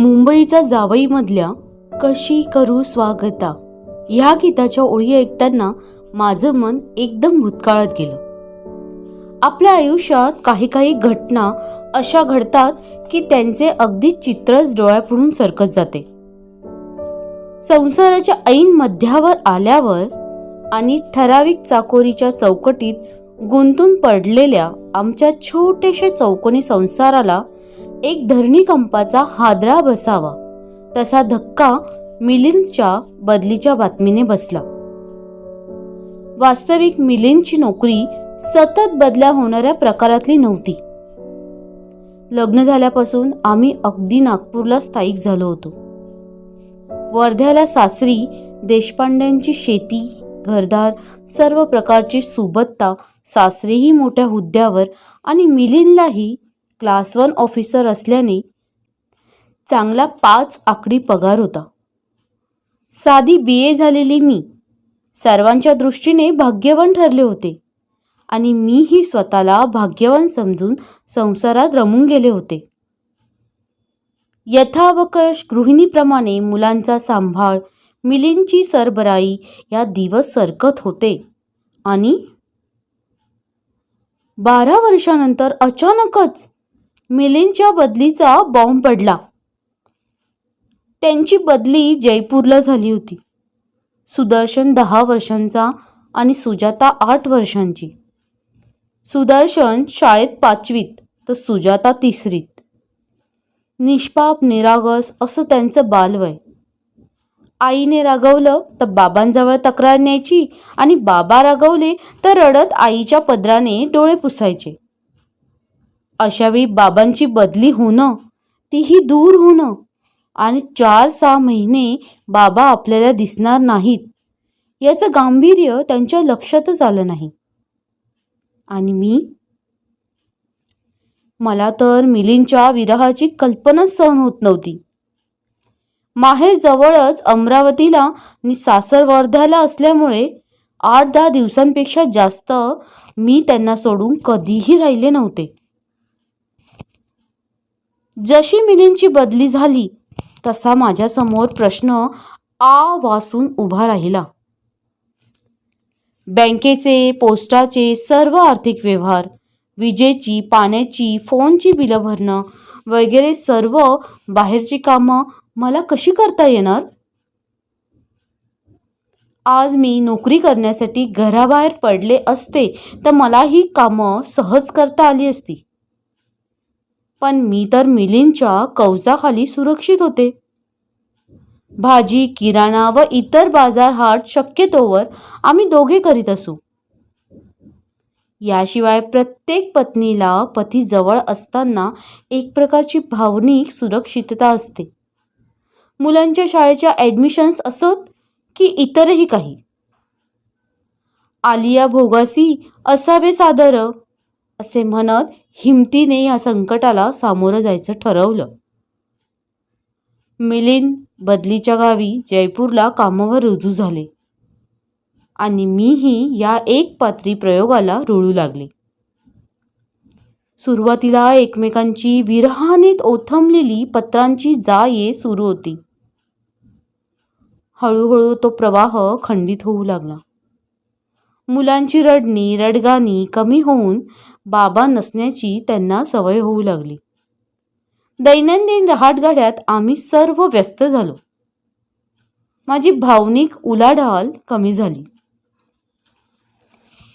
मुंबईचा जावईमधल्या कशी करू स्वागता? ह्या गीताच्या ओळी ऐकताना माझं मन एकदम भूतकाळात गेलं. आपल्या आयुष्यात काही काही घटना अशा घडतात की त्यांचे अगदी चित्रच डोळ्यापुढून सरकत जाते. संसाराच्या ऐन मध्यावर आल्यावर आणि ठराविक चाकोरीच्या चौकटीत गुंतून पडलेल्या आमच्या छोट्याशा चौकोनी संसाराला एक धरणीकंपाचा हादरा बसावा. तसा धक्का मिलिंदच्या बदलीच्या बातमीने बसला. वास्तविक मिलिंदची नोकरी सतत बदल्या होणाऱ्या प्रकारातली नव्हती. लग्न झाल्यापासून आम्ही अगदी नागपूरला स्थायिक झालो होतो. वर्ध्याला सासरी देशपांड्यांची शेती घरदार सर्व प्रकारची सुबत्ता सासरेही मोठ्या हुद्द्यावर आणि मिलिंदलाही क्लास वन ऑफिसर असल्याने चांगला पाच आकडी पगार होता. साधी बी ए झालेली मी सर्वांच्या दृष्टीने भाग्यवान ठरले होते आणि मीही स्वतःला भाग्यवान समजून संसारात रमून गेले होते. यथावकाश गृहिणीप्रमाणे मुलांचा सांभाळ मिलींची सरबराई या दिवस सरकत होते आणि बारा वर्षानंतर अचानकच मिलिंदच्या बदलीचा बॉम्ब पडला. त्यांची बदली जयपूरला झाली होती. सुदर्शन दहा वर्षांचा आणि सुजाता आठ वर्षांची. सुदर्शन शाळेत पाचवीत तर सुजाता तिसरीत. निष्पाप निरागस असं त्यांचं बालवय. आईने रागवलं तर बाबांजवळ तक्रार न्यायची आणि बाबा रागवले तर रडत आईच्या पदराने डोळे पुसायचे. अशावेळी बाबांची बदली होणं तीही दूर होणं आणि चार सहा महिने बाबा आपल्याला दिसणार नाहीत याचं गांभीर्य त्यांच्या लक्षातच आलं नाही. आणि मी? मला तर मिलींच्या विरहाची कल्पनाच सहन होत नव्हती. माहेर जवळच अमरावतीला आणि सासर वर्ध्याला असल्यामुळे आठ दहा दिवसांपेक्षा जास्त मी त्यांना सोडून कधीही राहिले नव्हते. जशी मिलींची बदली झाली तसा माझ्यासमोर प्रश्न आ वासून उभा राहिला. बँकेचे पोस्टाचे सर्व आर्थिक व्यवहार विजेची पाण्याची फोनची बिलं भरणं वगैरे सर्व बाहेरची कामं मला कशी करता येणार? आज मी नोकरी करण्यासाठी घराबाहेर पडले असते तर मला ही कामं सहज करता आली असती. पण मी तर मिलिंदच्या कवचाखाली सुरक्षित होते. भाजी किराणा व इतर बाजार हाट शक्यतोवर आम्ही दोघे करीत असू. याशिवाय प्रत्येक पत्नीला पती जवळ असताना एक प्रकारची भावनिक सुरक्षितता असते. मुलांच्या शाळेच्या ॲडमिशन्स असोत की इतरही काही. आलिया भोगासी असावे सादर असे म्हणत हिमतीने या संकटाला सामोरं जायचं ठरवलं. मिलिंद बदलीच्या गावी जयपूरला कामावर रुजू झाले आणि मीही या एक पात्री प्रयोगाला रुळू लागले. सुरुवातीला एकमेकांची विरहानीत ओथंबलेली पत्रांची जा ये सुरू होती. हळूहळू तो प्रवाह खंडित होऊ लागला. मुलांची रडणी रडगाणी कमी होऊन बाबा नसण्याची त्यांना सवय होऊ लागली. दैनंदिन रहाटगाड्यात आम्ही सर्व व्यस्त झालो. माझी भावनिक उलाढाल कमी झाली.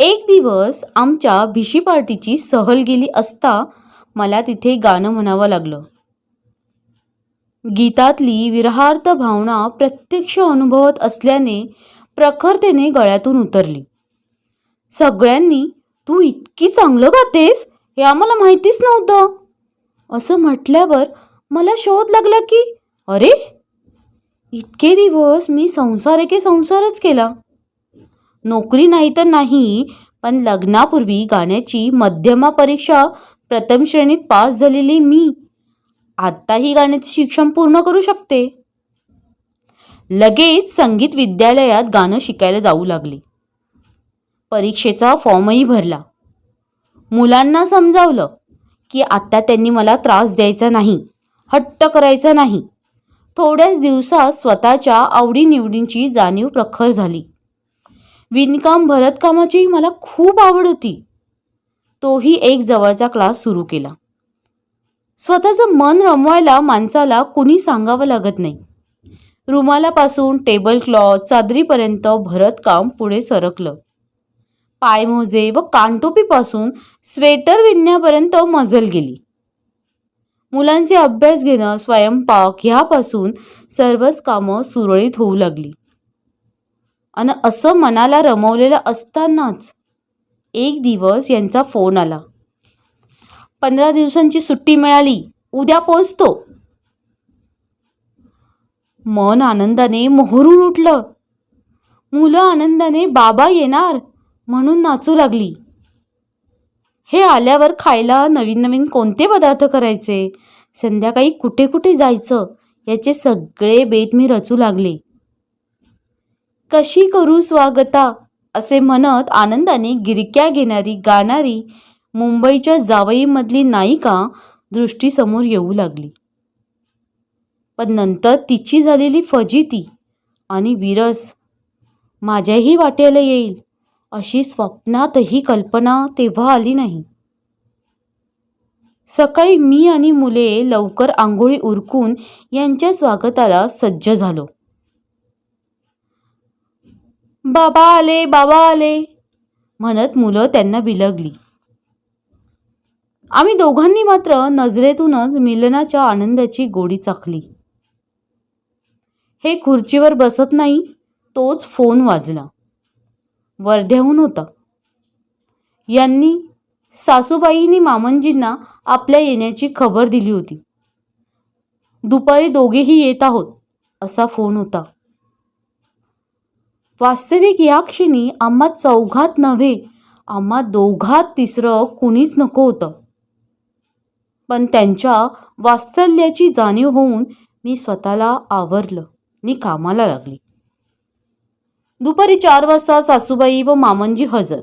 एक दिवस आमच्या भिशी पार्टीची सहल गेली असता मला तिथे गाणं म्हणावं लागलं. गीतातली विरहार्थ भावना प्रत्यक्ष अनुभवत असल्याने प्रखरतेने गळ्यातून उतरली. सगळ्यांनी तू इतकी चांगलं गातेस हे आम्हाला माहितीच नव्हतं. असं म्हटल्यावर मला शोध लागला की अरे इतके दिवस मी संसार एके संसारच केला. नोकरी नाही तर नाही पण लग्नापूर्वी गाण्याची मध्यमा परीक्षा प्रथम श्रेणीत पास झालेली मी आत्ताही गाण्याचे शिक्षण पूर्ण करू शकते. लगेच संगीत विद्यालयात गाणं शिकायला जाऊ लागली. परीक्षेचा फॉर्मही भरला. मुलांना समजावलं की आत्ता त्यांनी मला त्रास द्यायचा नाही हट्ट करायचा नाही. थोड्याच दिवसात स्वतःच्या आवडीनिवडींची जाणीव प्रखर झाली. विणकाम भरतकामाची मला खूप आवड होती. तोही एक जवळचा क्लास सुरू केला. स्वतःचं मन रमवायला माणसाला कुणी सांगावं लागत नाही. रुमालापासून टेबल क्लॉथ चादरीपर्यंत भरतकाम पुढे सरकलं. पायमोजे व कानटोपीपासून स्वेटर विणण्यापर्यंत मजल गेली. मुलांचे अभ्यास घेणं स्वयंपाक ह्यापासून सर्वच कामं सुरळीत होऊ लागली. आणि असं मनाला रमवलेलं असतानाच एक दिवस यांचा फोन आला. पंधरा दिवसांची सुट्टी मिळाली उद्या पोचतो मन आनंदाने मोहरून उठलं. मुलं आनंदाने बाबा येणार. म्हणून नाचू लागली. हे आल्यावर खायला नवीन नवीन कोणते पदार्थ करायचे? संध्याकाळी कुठे कुठे जायचं? याचे सगळे बेत मी रचू लागले. कशी करू स्वागता? असे म्हणत आनंदाने गिरक्या घेणारी गाणारी मुंबईच्या जावईमधली नायिका दृष्टीसमोर येऊ लागली. पण नंतर तिची झालेली फजिती आणि विरस माझ्याही वाट्याला येईल. अशी स्वप्नातही कल्पना तेव्हा आली नाही. सकाळी मी आणि मुले लवकर आंघोळी उरकून यांच्या स्वागताला सज्ज झालो. बाबा आले बाबा आले म्हणत मुलं त्यांना बिलगली. आम्ही दोघांनी मात्र नजरेतूनच मिलनाच्या आनंदाची गोडी चाखली. हे खुर्चीवर बसत नाही तोच फोन वाजला. वर्ध्याहून होता. यांनी सासूबाईंनी मामंजींना आपल्या येण्याची खबर दिली होती. दुपारी दोघेही येत आहोत असा फोन होता. वास्तविक या क्षणी आम्हा चौघात नव्हे आम्हा दोघात तिसरं कुणीच नको होतं. पण त्यांच्या वास्तल्याची जाणीव होऊन मी स्वतःला आवरलं आणि कामाला लागली. दुपारी चार वाजता सासूबाई व मामनजी हजर.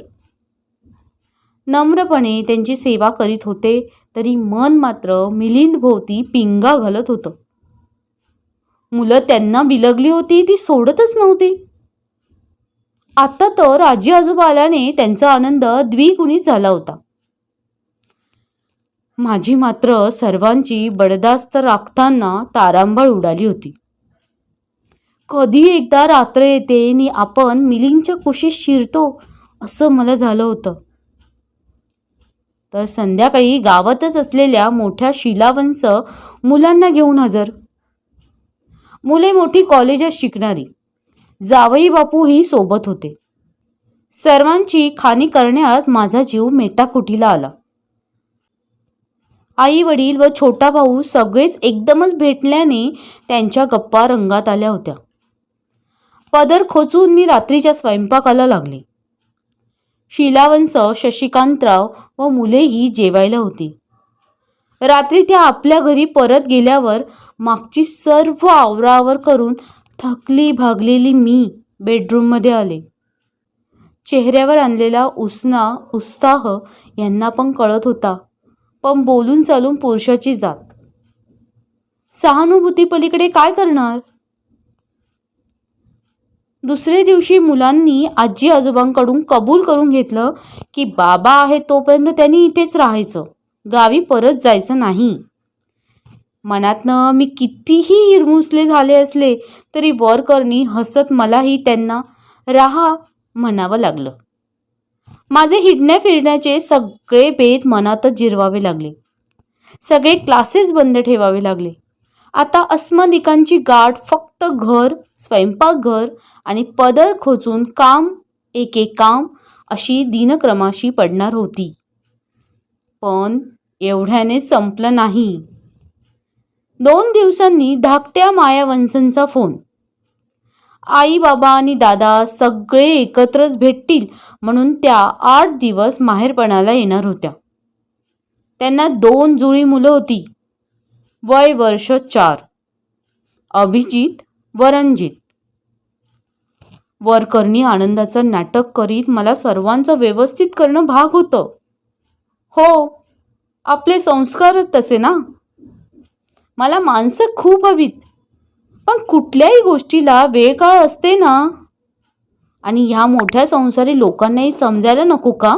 नम्रपणे त्यांची सेवा करीत होते तरी मन मात्र मिलिंद भोवती पिंगा घालत होतं. मुलं त्यांना बिलगली होती ती सोडतच नव्हती. आता तर आजी आजोबा आल्याने त्यांचा आनंद द्विगुणित झाला होता. माझी मात्र सर्वांची बडदास्त राखताना तारांबळ उडाली होती. कधी एकदा रात्र येते आणि आपण मिलिंगच्या कुशीत शिरतो असं मला झालं होतं. तर संध्याकाळी गावातच असलेल्या मोठ्या शिलावंस मुलांना घेऊन हजर. मुले मोठी कॉलेजात शिकणारी. जावई बापू ही सोबत होते. सर्वांची खाणी करण्यात माझा जीव मेटाकुटीला आला. आई वडील व छोटा भाऊ सगळेच एकदमच भेटल्याने त्यांच्या गप्पा रंगात आल्या होत्या. पदर खोचून मी रात्रीच्या स्वयंपाकाला लागले. शिलावंस शशिकांतराव व मुलेही जेवायला होती. रात्री त्या आपल्या घरी परत गेल्यावर मागची सर्व आवरावर करून थकली भागलेली मी बेडरूममध्ये आले. चेहऱ्यावर आणलेला उसना उत्साह यांना पण कळत होता पण बोलून चालून पुरुषाची जात. सहानुभूती पलीकडे काय करणार? दुसरे दिवशी मुलांनी आजी आजोबांकडून कबूल करून घेतलं की बाबा आहे तोपर्यंत त्यांनी इथेच राहायचं. गावी परत जायचं नाही. मनातनं मी कितीही हिरमुसले झाले असले तरी वरकरणी हसत मलाही त्यांना राहा म्हणावं लागलं. माझे हिडण्या फिरण्याचे सगळे बेत मनातच जिरवावे लागले. सगळे क्लासेस बंद ठेवावे लागले. आता अस्मदिकांची गाठ फक्त घर स्वयंपाकघर आणि पदर खोचून काम एक एक काम अशी दिनक्रमाशी पडणार होती. पण एवढ्याने संपलं नाही. दोन दिवसांनी धाकट्या मायावंसांचा फोन. आई बाबा आणि दादा सगळे एकत्रच भेटतील म्हणून त्या आठ दिवस माहेरपणाला येणार होत्या. त्यांना दोन जुळी मुलं होती. वय वर्ष चार. अभिजित व रणजित वरकरणी आनंदाचं नाटक करीत मला सर्वांचं व्यवस्थित करणं भाग होतं. हो आपले संस्कारच तसे ना? मला माणसं खूप हवीत पण कुठल्याही गोष्टीला वेळ काळ असते ना? आणि ह्या मोठ्या संसारी लोकांनाही समजायला नको का?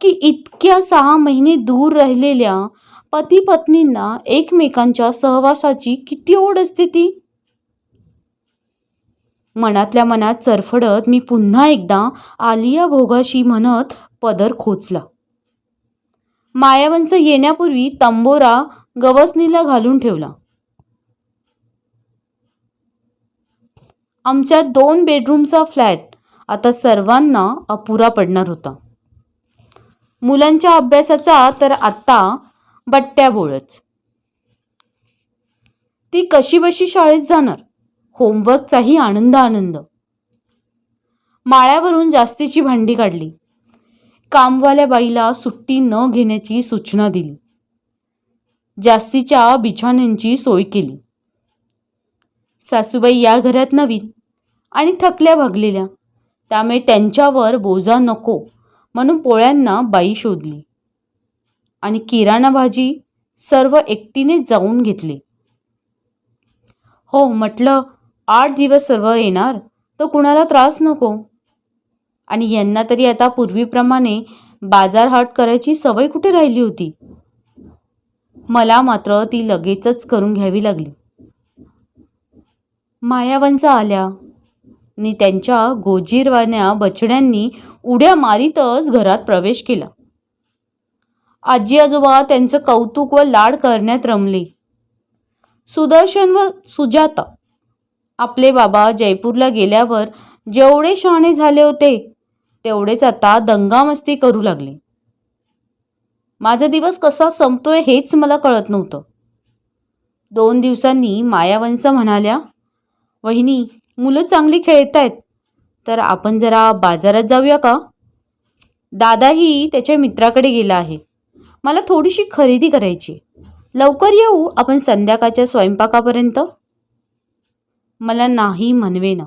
की इतक्या सहा महिने दूर राहिलेल्या पती पत्नींना एकमेकांच्या सहवासाची किती ओढ असते ती? मनातल्या मनात चरफडत मी पुन्हा एकदा आलिया भोगाशी म्हणत पदर खोचला. मायावंश येण्यापूर्वी तंबोरा गवसनीला घालून ठेवला. आमच्या दोन बेडरूमचा फ्लॅट आता सर्वांना अपुरा पडणार होता. मुलांच्या अभ्यासाचा तर आत्ता बट्ट्या बोळच ती कशीबशी शाळेत जाणार? होमवर्कचाही आनंद आनंद. माळ्यावरून जास्तीची भांडी काढली. कामवाल्या बाईला सुट्टी न घेण्याची सूचना दिली. जास्तीच्या बिछाण्यांची सोय केली. सासूबाई या घरात नवीन आणि थकल्या भागलेल्या. त्यामुळे त्यांच्यावर बोजा नको म्हणून पोळ्यांना बाई शोधली. आणि किराणा भाजी सर्व एकटीने जाऊन घेतली. हो म्हटलं आठ दिवस सर्व येणार तर कुणाला त्रास नको. आणि यांना तरी आता पूर्वीप्रमाणे बाजारहाट करायची सवय कुठे राहिली होती? मला मात्र ती लगेचच करून घ्यावी लागली. मायावंसा आल्या. आणि त्यांच्या गोजीरवाण्या बछड्यांनी उड्या मारीतच घरात प्रवेश केला. आजी आजोबा त्यांचं कौतुक व लाड करण्यात रमले. सुदर्शन व सुजाता आपले बाबा जयपूरला गेल्यावर जेवढे शहाणे झाले होते तेवढेच आता दंगामस्ती करू लागले. माझा दिवस कसा संपतोय हेच मला कळत नव्हतं. दोन दिवसांनी मायावंश म्हणाल्या वहिनी मुलं चांगली खेळत आहेत तर आपण जरा बाजारात जाऊया का? दादाही त्याच्या मित्राकडे गेला आहे. मला थोडीशी खरेदी करायची. लवकर येऊ आपण संध्याकाळच्या स्वयंपाकापर्यंत? मला नाही म्हणवेना.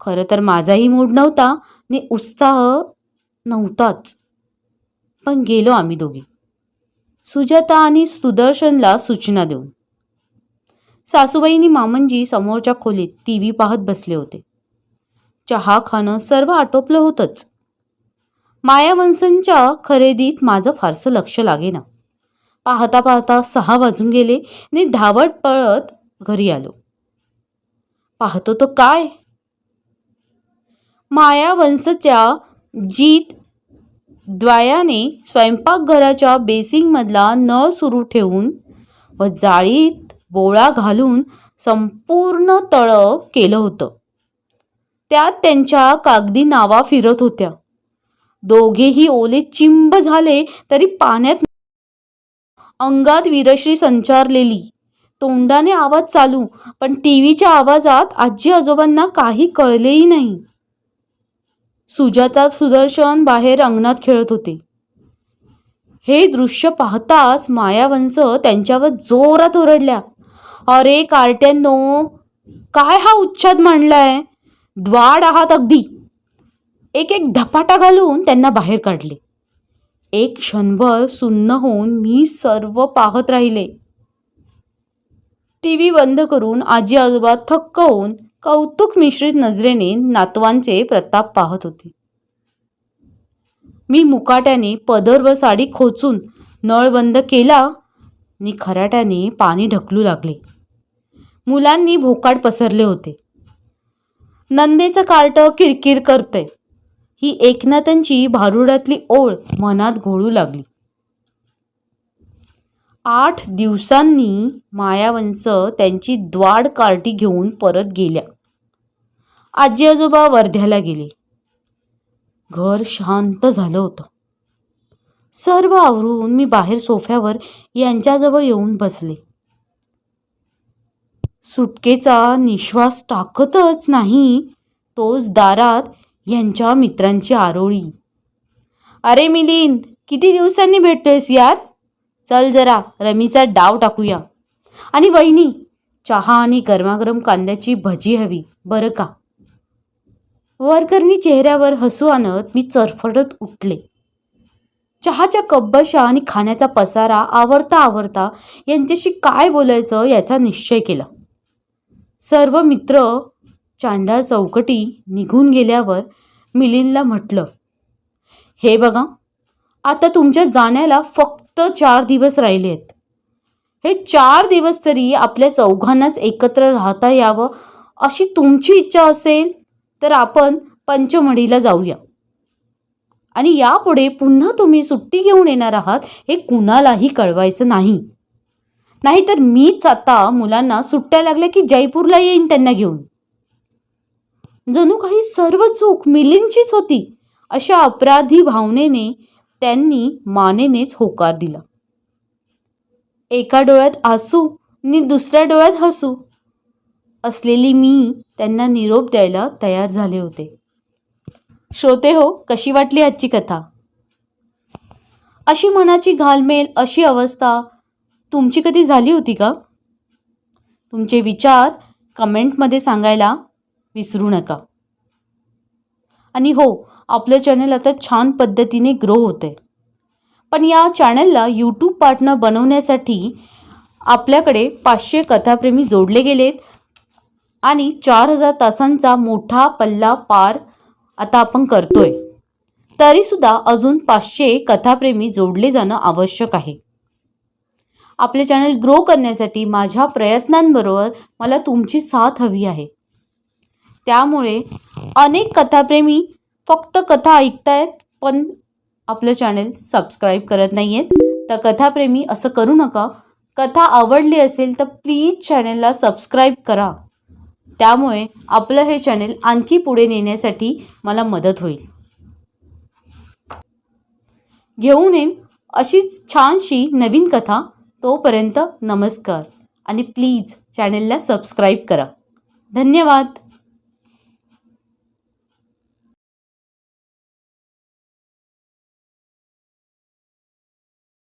खरं तर माझाही मूड नव्हता आणि उत्साह नव्हताच. पण गेलो आम्ही दोघे. सुजाता आणि सुदर्शनला सूचना देऊन. सासूबाईंनी मामनजी समोरच्या खोलीत टी व्ही पाहत बसले होते. चहा खाणं सर्व आटोपलं होतंच. मायावंसांच्या खरेदीत माझं फारसं लक्ष लागेना. पाहता पाहता सहा वाजून गेले आणि धावत पळत घरी आलो. पाहतो तो काय? मायावंशच्या जीत द्वयाने स्वयंपाकघराच्या बेसिंगमधला नळ सुरू ठेवून व जाळीत बोळा घालून संपूर्ण तळं केलं होतं. त्यात त्यांच्या कागदी नावा फिरत होत्या. दोघेही ओले चिंब झाले तरी पाण्यात अंगात विरशी संचारलेली. तोंडाने आवाज चालू पण टी व्हीच्या आवाजात आजी आजोबांना काही कळलेही नाही. सुजाता सुदर्शन बाहेर अंगणात खेळत होते. हे दृश्य पाहताच मायावंश त्यांच्यावर जोरात ओरडल्या. अरे कार्ट्यांनो काय हा उच्छाद मांडलाय? द्वाड आहात अगदी. एक एक धपाटा घालून त्यांना बाहेर काढले. एक क्षणभर सुन्न होऊन मी सर्व पाहत राहिले. टी व्ही बंद करून आजी आजोबा थक्क होऊन कौतुक मिश्रित नजरेने नातवांचे प्रताप पाहत होते. मी मुकाट्याने पदर व साडी खोचून नळ बंद केला. आणि खराट्याने पाणी ढकलू लागले. मुलांनी भोकाड पसरले होते. नंदेचं कार्ट किरकिर करतंय. ही एकनाथांची भारुडातली ओळ मनात घोळू लागली. आठ दिवसांनी मायावंश त्यांची द्वाड कार्टी घेऊन परत गेल्या. आजी आजोबा वर्ध्याला गेले. घर शांत झालं होतं. सर्व आवरून मी बाहेर सोफ्यावर यांच्याजवळ येऊन बसले. सुटकेचा निश्वास टाकतच नाही तोच दारात यांच्या मित्रांची आरोळी. अरे मिलिंद किती दिवसांनी भेटतोयस यार? चल जरा रमीचा डाव टाकूया. आणि वहिनी चहा आणि गरमागरम कांद्याची भजी हवी बरं का? वरकरनी चेहऱ्यावर हसू आणत मी चरफडत उठले. चहाच्या कब्बशा आणि खाण्याचा पसारा आवरता आवरता यांच्याशी काय बोलायचं याचा निश्चय केला. सर्व मित्र चांडाळ चौकटी निघून गेल्यावर मिलिंदला म्हटलं हे बघा आता तुमच्या जाण्याला फक्त चार दिवस राहिले आहेत. हे चार दिवस तरी आपल्या चौघांनाच एकत्र राहता यावं अशी तुमची इच्छा असेल तर आपण पंचमढीला जाऊया. आणि यापुढे पुन्हा तुम्ही सुट्टी घेऊन येणार आहात हे कुणालाही कळवायचं नाही. नाहीतर मीच आता मुलांना सुट्ट्या लागल्या की जयपूरला येईन त्यांना घेऊन. जणू काही सर्व चूक मिलींचीच होती अशा अपराधी भावनेने त्यांनी मानेनेच होकार दिला. एका डोळ्यात आसू नि दुसऱ्या डोळ्यात हसू असलेली मी त्यांना निरोप द्यायला तयार झाले होते. श्रोते हो कशी वाटली आजची कथा? अशी मनाची घालमेल अशी अवस्था तुमची कधी झाली होती का? तुमचे विचार कमेंटमध्ये सांगायला विसरू नका. आणि हो आपलं चॅनल आता छान पद्धतीने ग्रो होतं आहे पण या चॅनलला यूट्यूब पार्टनर बनवण्यासाठी आपल्याकडे पाचशे कथाप्रेमी जोडले गेलेत आणि चार हजार तासांचा मोठा पल्ला पार आता आपण करतोय. तरीसुद्धा अजून पाचशे कथाप्रेमी जोडले जाणं आवश्यक आहे. आपले चॅनल ग्रो करण्यासाठी माझ्या प्रयत्नांबरोबर मला तुमची साथ हवी आहे. त्यामुळे अनेक कथाप्रेमी फक्त कथा ऐकतायत पण आपलं चॅनल सबस्क्राईब करत नाही आहेत तर कथाप्रेमी असं करू नका. कथा आवडली असेल तर प्लीज चॅनलला सबस्क्राईब करा. त्यामुळे आपलं हे चॅनेल आणखी पुढे नेण्यासाठी मला मदत होईल. घेऊन येईन अशीच छानशी नवीन कथा. तोपर्यंत नमस्कार. आणि प्लीज चॅनेलला सबस्क्राईब करा. धन्यवाद.